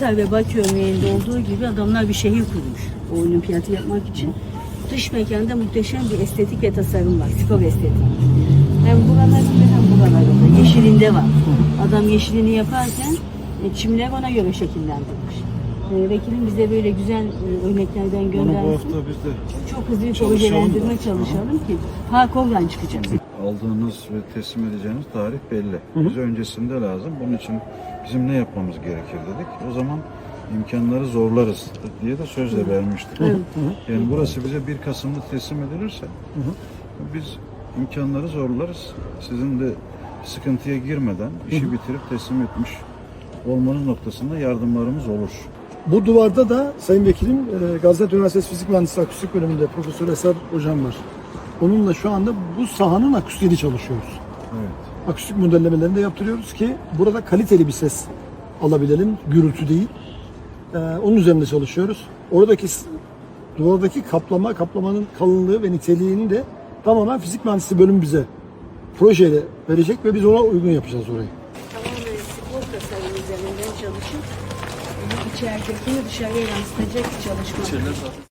Ankara ve Bakü örneğinde olduğu gibi adamlar bir şehir kurmuş o olimpiyatı yapmak için. Dış mekanda muhteşem bir estetik ve tasarım var. Spor estetiği. Hem buralarında hem buralarında. Yeşilinde var. Adam yeşilini yaparken e, çimleri ona göre şekillendirmiş. E, vekilim bize böyle güzel e, örneklerden Bunu bu göndersin. hafta biz de Çok hızlı bir projelendirme çalışalım ki fark oradan çıkacak. aldığınız ve teslim edeceğiniz tarih belli. Bize öncesinde lazım. Bunun için bizim ne yapmamız gerekir dedik. O zaman imkanları zorlarız diye de söz de vermiştik. Yani burası bize 1 Kasım'da teslim edilirse biz imkanları zorlarız. Sizin de sıkıntıya girmeden işi bitirip teslim etmiş olmanız noktasında yardımlarımız olur. Bu duvarda da Sayın Vekilim e, Gaziantep Üniversitesi Fizik Mühendisliği Akustik Bölümünde Profesör Eser Hocam var. Onunla şu anda bu sahanın akustiğini çalışıyoruz. Evet. Akustik modellemelerini de yaptırıyoruz ki burada kaliteli bir ses alabilelim, gürültü değil. E, onun üzerinde çalışıyoruz. Oradaki duvardaki kaplama, kaplamanın kalınlığı ve niteliğini de tamamen Fizik Mühendisliği bölümü bize projeyle verecek ve biz ona uygun yapacağız orayı. Tamamen spor tasarım üzerinden çalışıp içeridekini dışarıya yansıtacak bir çalışma.